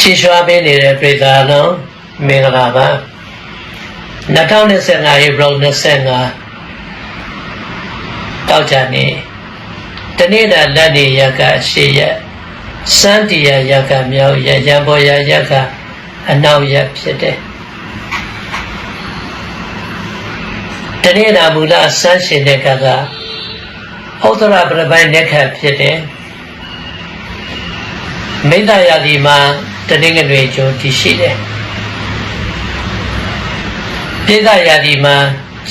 ချီရွှာပေးနေတဲ့ပြည်သားလုံးမင်္ဂလာပါ2025 April 25တောက်ကြနေတနေ့တာလက်နေရကအရှိရစန်းတီရရကမြောက်ရရံပေါ်ရရကအနောက်ရဖြစ်တယ်တနေ့တာမူလစန်းရှင်တဲ့ကကဥဒရပရပိုင်လက်ခတ်ဖြစ်တယ်မိတ္တရာဒီမှာ တနင်္ဂနွေကျိုးတည်ရှိတယ်ပိဿရာဒီမှာ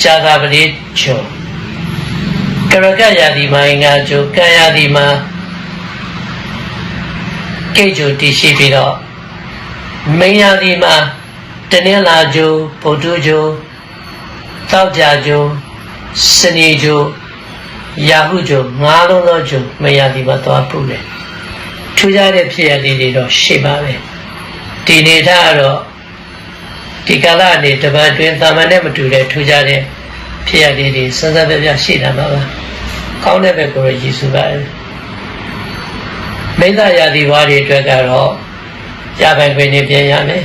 ဇာတာပတိကျိုးကရကရာဒီမှာအင်္ဂါကျိုးကံရာဒီမှာကိတ်ကျိုးတည်ရှိပြီးတော့မင်းရာဒီမှာတနင်္လာကျိုးဗုဒ္ဓကျိုးတောက်ကြကျိုးစနေကျိုးရာဟုကျိုးငါးလုံးသောကျိုးမင်းရာဒီမှာသွားပူတယ်ထူးခြားတဲ့ဖြစ်ရလေးတွေတော့ရှိပါပဲ ဒီနေထားကတော့ဒီကာလအနေတပတ်တွင်တာမန်နဲ့မတူတဲ့ထူးခြားတဲ့ဖြစ်ရလေးတွေစစပြပြရှိတာပါပါကောင်းတဲ့ဘက်ကိုရည်စုပါတယ်မိစ္ဆာယာတိဘွားတွေအတွက်ကတော့ရပိုင်ခွင့်နေပြန်ရမယ်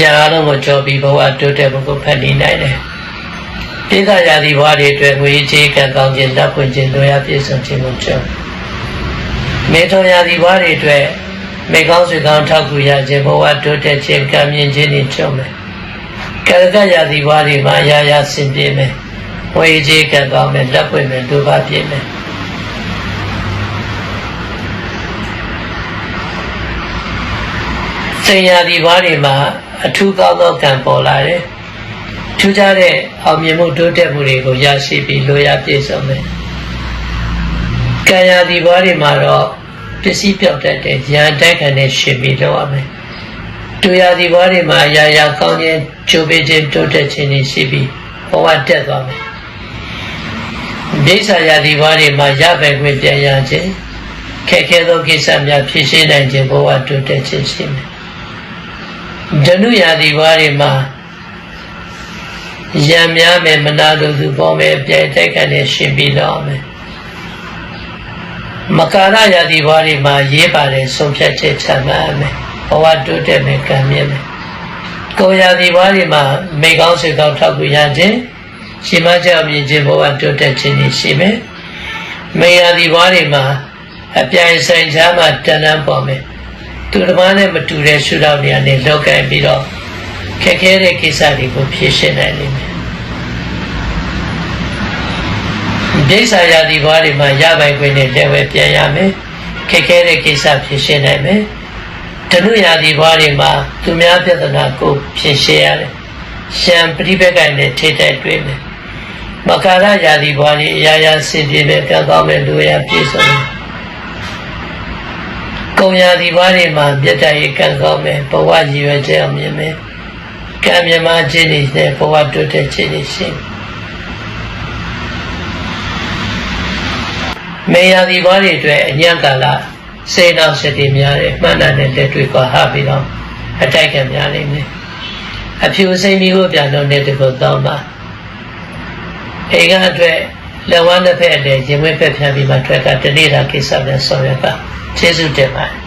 ရာလုံးကိုကြော်ပြီးဘဝတိုးတက်မှုကိုဖန်တီးနိုင်တယ်ပိဿယာတိဘွားတွေအတွက်ငွေကြေးကံကောင်းခြင်းတပ်ဖွင့်ခြင်းတို့ရပြည့်စုံခြင်းကိုကြော်မေထောယာတိဘွားတွေအတွက် မေကောင်းဆွေကောင်းထောက်ကူရခြင်းဘဝတိုးတက်ခြင်းကံမြင့်ခြင်းတွေကြော်မယ်ကရကယာတိဘွားတွေမှာရာရာဆင်ပြေမယ်ဝေကြီးကံကောင်းမယ်လက်ပွင့်မယ်ဒုပါပြည့်မယ်စေယာဒီဘွားတွေမှာအထူးကောင်းသောကံပေါ်လာတယ်ထူးခြားတဲ့အောင်မြင်မှုတိုးတက်မှုတွေကိုရရှိပြီးလိုရာပြည့်စုံမယ်ကံယာဒီဘွားတွေမှာတော့ ပစ္စည်းပြောက်တတ်တဲ့ဉာဏ်တိုက်ခံတဲ့ရှင်ပြီးတော့ရမယ်တူရာဒီဘွားတွေမှာရာရာကောင်းခြင်းကြိုးပေးခြင်းတိုးတက်ခြင်းတွေရှိပြီးဘဝတက်သွားမယ်ဒိဋ္ဌာယာဒီဘွားတွေမှာရပဲခွင့်ပြန်ရခြင်းခက်ခဲသောကိစ္စများဖြေရှင်းနိုင်ခြင်းဘဝတိုးတက်ခြင်းရှိမယ်ဓနုယာဒီဘွားတွေမှာရံများမယ်မနာလိုသူပေါ်မယ်ပြိုင်တိုက်ခံတဲ့ရှင်ပြီးတော့မယ် မကာရယာတိဘွားတွေမှာရေးပါတယ်ဆုံးဖြတ်ချက်ချမှတ်ရမယ်ဘဝတိုးတက်မယ်ကံမြင့်မယ်ကိုယ်ယာတိဘွားတွေမှာမိကောင်းဆွေကောင်းထောက်ကူရခြင်းရှင်မကြောက်မြင်ခြင်းဘဝတိုးတက်ခြင်းရှိမယ်မေယာတိဘွားတွေမှာအပြိုင်ဆိုင်ချာမှတဏ္ဍပေါ်မယ်သူတစ်ပါးနဲ့မတူတဲ့ရှုထောင့်တွေကနေလောက်ကင်ပြီးတော့ခက်ခဲတဲ့ကိစ္စတွေကိုဖြေရှင်းနိုင်လိမ့်မယ် ဒိဋ္ဌာယာတိဘွားတွေမှာရပိုင်ခွင့်နဲ့လက်ဝဲပြန်ရမယ်ခက်ခဲတဲ့ကိစ္စဖြေရှင်းနိုင်မယ်ဓနုယာတိဘွားတွေမှာသူများပြဿနာကိုဖြေရှင်းရတယ်ရှံပရိပက္ခနဲ့ထိတဲ့တွေ့မယ်မကာရယာတိဘွားတွေအရာရာစင်ပြေမဲ့ကံကောင်းမဲ့လူရပြည့်စုံတယ်ကုံယာဒီဘွားတွေမှာမြတ်တရေကံကောင်းမယ်ဘဝရည်ရွယ်ချက်အောင်မြင်မယ်ကံမြမခြင်းတွေနဲ့ဘဝတိုးတက်ခြင်းတွေရှိ မေယာဒီဘွားတွေအတွက်အညံ့ကာလစေနောက်စတိများတယ်မှန်တယ်နဲ့လက်တွေ့ကဟာပြီးတော့အတိုက်ခံများနေမယ်အဖြူစိမ့်ပြီးကိုပြန်တော့တဲ့တကုတ်တော့မှာဧကအတွက်လက်ဝါးနှစ်ဖက်အလဲရင်ဝဲဖက်ဖြန်းပြီးမှထွက်ကတနေ့တာကိစ္စနဲ့ဆောင်ရွက်ပါကျေးဇူးတင်ပါတယ်